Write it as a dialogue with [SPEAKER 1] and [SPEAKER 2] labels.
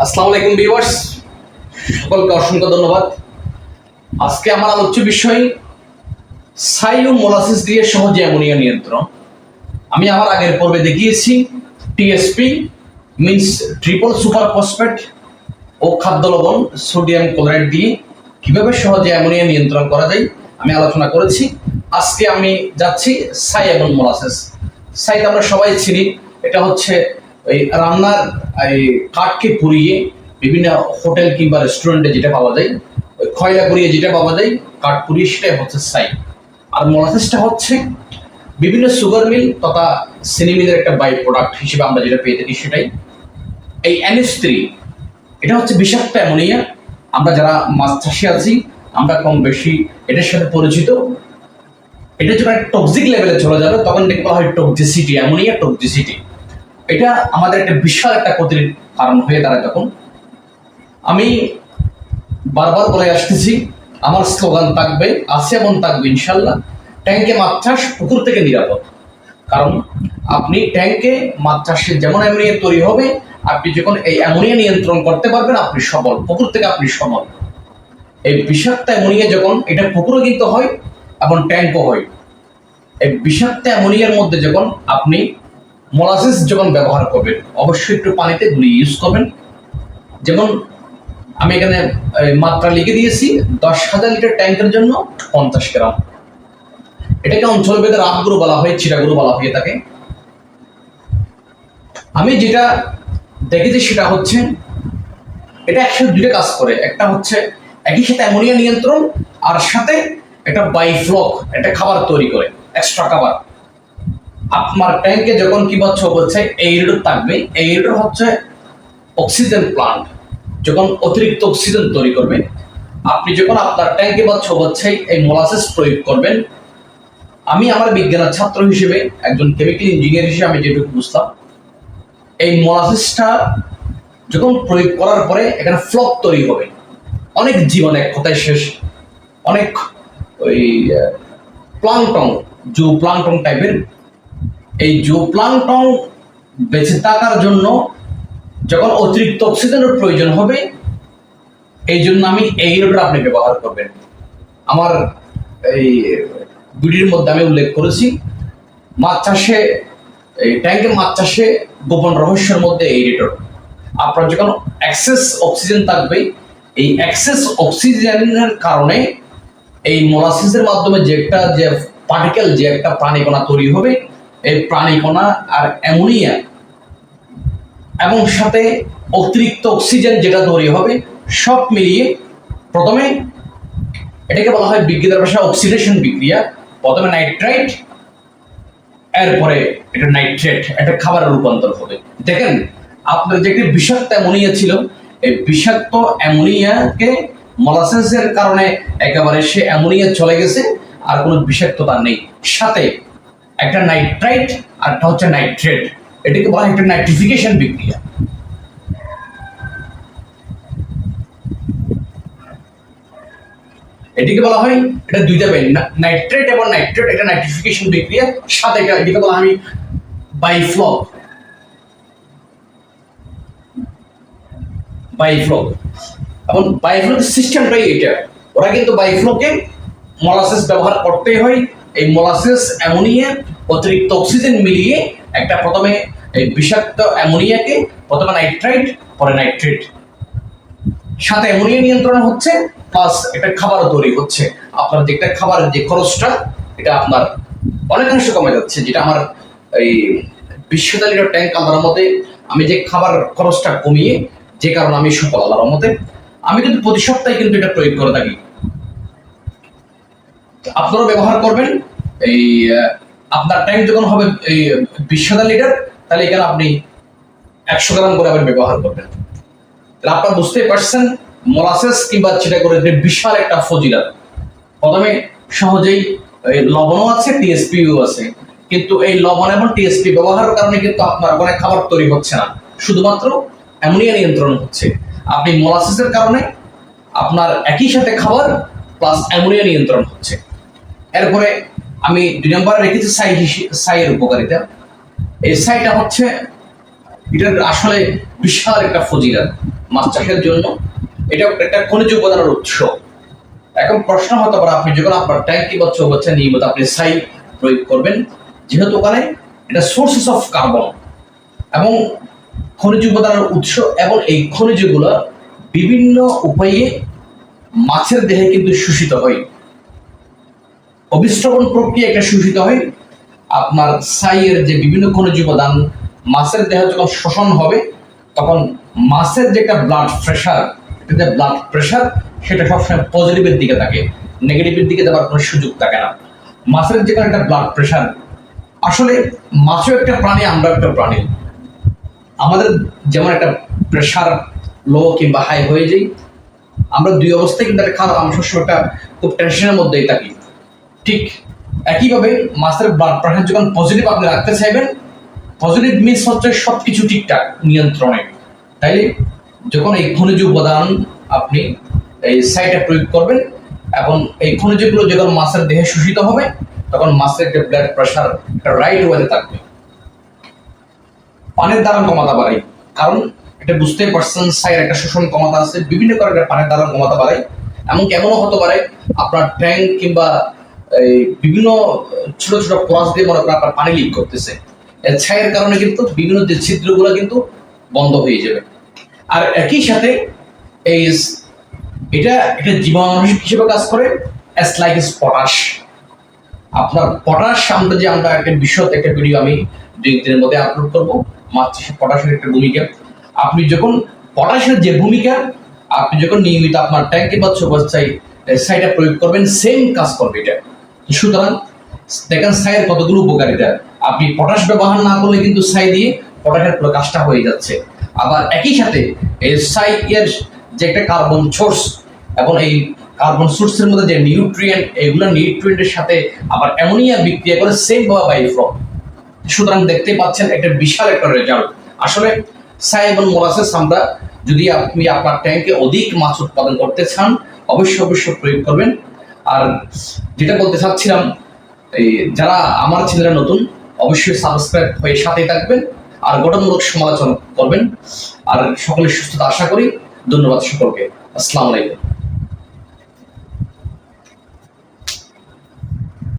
[SPEAKER 1] আসসালামু আলাইকুম ভিউয়ার্স সকলকে অসংখ্য ধন্যবাদ। আজকে আমার আলোচ্য বিষয় সাইলো মোলাসিস দিয়ে সহজে অ্যামোনিয়া নিয়ন্ত্রণ। আমি আমার আগের পর্বে দেখিয়েছি TSP means triple super phosphate ও খাদ্য লবণ সোডিয়াম ক্লোরাইড দিয়ে কীভাবে সহজে অ্যামোনিয়া নিয়ন্ত্রণ করা যায়, আমি আলোচনা করেছি। আজকে আমি যাচ্ছি সাই এবং মোলাসিস। সাই আমরা সবাই চিনি, এটা হচ্ছে ওই রান্নার এই কাঠকে পুড়িয়ে বিভিন্ন হোটেল কিংবা রেস্টুরেন্টে যেটা পাওয়া যায়, ওই খয়লা পুড়িয়ে যেটা পাওয়া যায়, কাঠ পুড়িয়ে সেটাই হচ্ছে সাই। আর মোলাসিসটা হচ্ছে বিভিন্ন সুগার মিল তথা চিনি মিলের একটা বাই প্রোডাক্ট হিসেবে আমরা যেটা পেয়ে থাকি সেটাই। এই থ্রি, এটা হচ্ছে বিষাক্ত অ্যামোনিয়া। আমরা যারা মাছ চাষে আছি, আমরা কম বেশি এটার সাথে পরিচিত। এটা যখন টক্সিক লেভেলে চলে যাবে, তখন দেখতে হয় টক্সিসিটি অ্যামোনিয়া টক্সিসিটি এটা আমাদের একটা বিশাল একটা ক্ষতির কারণ হয়ে দাঁড়ায় তখন আমি বারবার বলে আসতেছি, আমার স্লোগান থাকবে, আছে এমন থাকবে, ইনশাল্লাহ। ট্যাঙ্কে মাছ চাষ পুকুর থেকে নিরাপদ। কারণ আপনি ট্যাঙ্কে মাছ চাষে যেমন অ্যামোনিয়া তৈরি হবে, আপনি যখন এই অ্যামোনিয়া নিয়ন্ত্রণ করতে পারবেন, আপনি সবল। পুকুর থেকে আপনি সবল। এই বিষাক্ত অ্যামোনিয়া যখন, এটা পুকুরে কিন্তু হয় এবং ট্যাঙ্কও হয়। এই বিষাক্ত অ্যামোনিয়ার মধ্যে যখন আপনি মোলাসিস যখন ব্যবহার করবেন, অবশ্যই একটু পানিতে গুলিয়ে ইউজ করবেন। যেমন আমি এখানে মাত্রা লিখে দিয়েছি, দশ হাজার লিটার ট্যাঙ্কের জন্য পঞ্চাশ গ্রাম। এটাকে অঞ্চলভেদে রাতগুলো বলা হয় চিরাগুলো বলা হয়ে থাকে আমি যেটা দেখেছি সেটা হচ্ছে, এটা একসাথে দুটো কাজ করে। একটা হচ্ছে একই সাথে অ্যামোনিয়া নিয়ন্ত্রণ, আর সাথে একটা বাইফ্লক, একটা খাবার তৈরি করে এক্সট্রা খাবার। আপনার ট্যাঙ্কে যখন কি বলছে বলছে এইরোড থাকবে এইরোড হচ্ছে অক্সিজেন প্লান্ট যখন অতিরিক্ত অক্সিজেন তৈরি করবে, আপনি যখন আপনার ট্যাঙ্কে বা হচ্ছে, এই মোলাসিস প্রয়োগ করবেন। আমি আমার বিজ্ঞানের ছাত্র হিসেবে, একজন কেমিক্যাল ইঞ্জিনিয়ার হিসেবে আমি যেটুকু বুঝতাম এই মোলাসিসটা যখন প্রয়োগ করার পরে এখানে ফ্লক তৈরি হবে। অনেক জীবন এক কথায় শেষ। অনেক ওই প্লাংটং জু প্লাংটং টাইপের এই জু প্লাংটং বেঁচে থাকার জন্য যখন অতিরিক্ত অক্সিজেনের প্রয়োজন হবে এই জন্য আমি এই রোডটা আপনি ব্যবহার করবেন। আমার এই ভিডিওর মধ্যে আমি উল্লেখ করেছি, মাছ চাষে, এই ট্যাঙ্কে মাছ চাষে গোপন রহস্যের মধ্যে এই রেটর আপনার যখন অ্যাক্সেস অক্সিজেন থাকবে, এই অ্যাক্সেস অক্সিজেনের কারণে এই মোলাসিসের মাধ্যমে যে একটা যে পার্টিকেল যে একটা প্রাণীকণা তৈরি হবে এই প্রাণীকণা আর অ্যামোনিয়া। এবং সাথে অতিরিক্ত অক্সিজেন যেটা তৈরি হবে, সব মিলিয়ে প্রথমে এটাকে বলা হয় বিজ্ঞানের ভাষায় অক্সিডেশন বিক্রিয়া, প্রথমে নাইট্রাইট এরপরে এটা নাইট্রেট, এটা খাবারের রূপান্তর হবে। দেখেন, আপনার যে একটি বিষাক্ত অ্যামোনিয়া ছিল, এই বিষাক্ত অ্যামোনিয়াকে মলাসেসের কারণে একেবারে সে অ্যামোনিয়া চলে গেছে, আর কোনো বিষাক্ততা নেই। সাথে একটা নাইট্রাইট আর একটা হচ্ছে নাইট্রেট এটাকে বলা একটা নাইট্রিফিকেশন বিক্রিয়া। এটিকে বলা হয়, এটা দুইটা বেন নাইট্রেট এবং নাইট্রেট এটা নাইট্রিফিকেশন বিক্রিয়া। সাথে এটা, এটিকে বলা হয় বাইফ্লক বাইফ্লক এবং বাইফ্লক সিস্টেমটাই এটা, ওরা কিন্তু বাইফ্লকে মলাসেস ব্যবহার করতেই হয়। এই মলাসেস অ্যামোনিয়া অতিরিক্ত অক্সিজেন মিলিয়ে একটা প্রথমে বিষাক্ত অ্যামোনিয়াকে প্রথমে নাইট্রাইট পরে নাইট্রেট সাথে অ্যামোনিয়া নিয়ন্ত্রণ হচ্ছে প্লাস একটা খাবারও তৈরি হচ্ছে। আপনার যে একটা খাবারের যে খরচটা, এটা আপনার অনেকাংশ কমে যাচ্ছে। যেটা আমার এই বিশ্বদা লিটার ট্যাঙ্ক আল্লাহর মতে, আমি যে খাবার খরচটা কমিয়ে, যে কারণে আমি সফল আল্লাহর মতে, আমি কিন্তু প্রতি সপ্তাহে কিন্তু এটা প্রয়োগ করে থাকি। আপনারাও ব্যবহার করবেন। এই আপনার ট্যাঙ্ক যখন হবে, এই বিশ্বদা লিটার তাহলে এখানে আপনি একশো গ্রাম করে আবার ব্যবহার করবেন। তাহলে আপনারা বুঝতেই পারছেন মোলাসেস কিংবা চিটা করে বিশাল একটা ফজিলাত। প্রথমে সহজেই লবণও আছে টিএসপিও আছে। কিন্তু এই লবণ এবং টিএসপি ব্যবহারের কারণে কিন্তু আপনার অনেক খাবার তৈরি হচ্ছে না। শুধুমাত্র অ্যামোনিয়া নিয়ন্ত্রণ হচ্ছে। আপনি মোলাসেসের কারণে আপনার একই সাথে খাবার প্লাস অ্যামোনিয়া নিয়ন্ত্রণ হচ্ছে। এরপরে আমি দুই নম্বরে রেখেছি সাই সাইয়ের উপকারিতা। এই সাইটা হচ্ছে, এটার আসলে বিশাল একটা ফজিলাত মাছ চাষের জন্য। এটা একটা খনিজ উপাদানের উৎস। এখন প্রশ্ন হতে পারে, আপনি যখন আপনার ট্যাঙ্কি বা চৌবাচ্চা নিয়মিত আপনি সাই প্রয়োগ করবেন, যেহেতু ওখানে এটা সোর্সেস অফ কার্বন এবং খনিজ উপাদানের উৎস এবং এই খনিজগুলো বিভিন্ন উপায়ে মাছের দেহে কিন্তু শোষিত হয়। অবিশ্রবণ প্রক্রিয়া একটা শোষিত হয় আপনার সাইয়ের যে বিভিন্ন খনিজ উপাদান, মাছের দেহে যখন শোষণ হবে, তখন মাছের যে একটা ব্লাড প্রেশার এটা যে ব্লাড প্রেশার সেটা সবসময় পজিটিভের দিকে থাকে নেগেটিভের দিকে যাওয়ার কোনো সুযোগ থাকে না। মাছের যে একটা ব্লাড প্রেশার আসলে মাছও একটা প্রাণী আমরা একটা প্রাণী। আমাদের যেমন একটা প্রেশার লো কিংবা হাই হয়ে যায়, আমরা দুই অবস্থায় কিন্তু একটা খারাপ আমরা সবসময় একটা খুব টেনশনের মধ্যেই থাকি। ঠিক একইভাবে মাছের ব্লাড প্রেশার যখন পজিটিভ আপনি রাখতে চাইবেন পজিটিভ মিনস হচ্ছে সব কিছু ঠিকঠাক নিয়ন্ত্রণে। তাইলে যখন এই খনিজ উপাদান আপনি এই সাইটে প্রয়োগ করবেন এবং এই খনিজগুলো যখন মাছের দেহে শোষিত হবে, তখন মাছের যে ব্লাড প্রেশার রাইট ওয়েতে থাকবে। পানির দ্বারা কমাতে পারে কারণ এটা বুঝতে পারছেন, সাইয়ের একটা শোষণ ক্ষমতা আছে, বিভিন্ন কারণে পানির দ্বারা কমাতে পারে এমন কেমনও হতে পারে, আপনার ট্যাঙ্ক কিংবা এই বিভিন্ন ছোট ছোট পলাশ দিয়ে মনে করেন আপনার পানি লিক করতেছে। ছায়ের কারণে কিন্তু বিভিন্ন যে ছিদ্রগুলো কিন্তু বন্ধ হয়ে যাবে। আর একই সাথে এই এটা এটা জীবাণুনাশক হিসেবে কাজ করে লাইক ইস পটাশ আপনার পটাশ আমরা যে আমরা একটা বিশদ একটা ভিডিও আমি দুই দিনের মধ্যে আপলোড করব। চাষে পটাশের একটা ভূমিকা। আপনি যখন পটাশের যে ভূমিকা, আপনি যখন নিয়মিত আপনার ট্যাঙ্কে বা চৌবাচ্চায় সাইডে প্রয়োগ করবেন সেম কাজ করবে এটা। সুতরাং দেখেন সাইয়ের কতগুলো উপকারিতা। আপনি পটাশ ব্যবহার না করলে কিন্তু সাই দিয়ে পটাশের প্রকাশটা হয়ে যাচ্ছে। আবার একই সাথে এই সাই এর যে একটা কার্বন সোর্স এবং এই কার্বন সোর্সের মধ্যে যে নিউট্রিয়েন্ট এগুলো নিউট্রিয়েন্টের সাথে আবার অ্যামোনিয়া বিক্রিয়া করে সেম বা বাইফ্লক সুতরাং দেখতে পাচ্ছেন একটা বিশাল একটা রেজাল্ট আসলে সাই এবং মোলাসেস আমরা যদি আপনি আপনার ট্যাঙ্কে অধিক মাছ উৎপাদন করতে চান, অবশ্যই অবশ্যই প্রয়োগ করবেন। আর যেটা বলতে চাচ্ছিলাম, এই যারা আমার ছেলেরা নতুন, অবশ্যই সাবস্ক্রাইব হয়ে সাথে থাকবেন আর গঠনমূলক সমালোচনা করবেন। আর সকলের সুস্থতা আশা করি। ধন্যবাদ সকলকে। আসসালামু আলাইকুম।